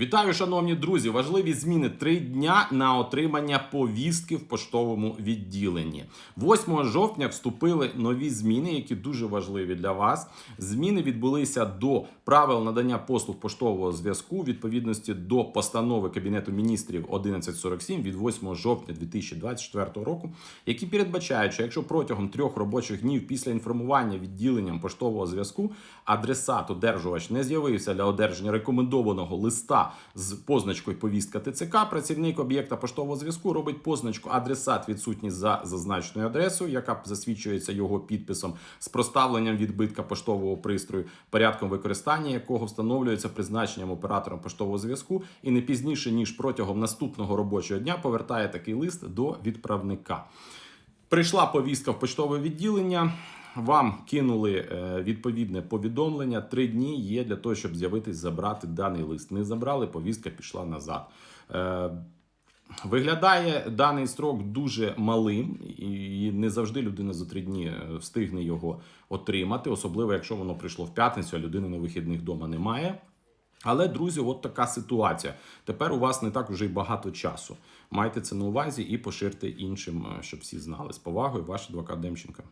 Вітаю, шановні друзі! Важливі зміни три дня на отримання повістки в поштовому відділенні. 8 жовтня вступили нові зміни, які дуже важливі для вас. Зміни відбулися до правил надання послуг поштового зв'язку відповідності до постанови Кабінету міністрів 1147 від 8 жовтня 2024 року, які передбачають, що якщо протягом трьох робочих днів після інформування відділенням поштового зв'язку адресат одержувач не з'явився для одержання рекомендованого листа з позначкою повістка ТЦК, працівник об'єкта поштового зв'язку робить позначку адресат відсутній за зазначеною адресою, яка засвідчується його підписом з проставленням відбитка поштового пристрою, порядком використання якого встановлюється призначенням оператором поштового зв'язку, і не пізніше ніж протягом наступного робочого дня повертає такий лист до відправника. Прийшла повістка в почтове відділення. Вам кинули е, відповідне повідомлення. Три дні є для того, щоб з'явитись, забрати даний лист. Не забрали, повістка пішла назад. Е, Виглядає даний строк дуже малим, і не завжди людина за три дні е, встигне його отримати, особливо якщо воно прийшло в п'ятницю, а людини на вихідних вдома немає. Але, друзі, от така ситуація. Тепер у вас не так вже й багато часу. Майте це на увазі і поширте іншим, щоб всі знали. З повагою, ваш адвокат Демченко.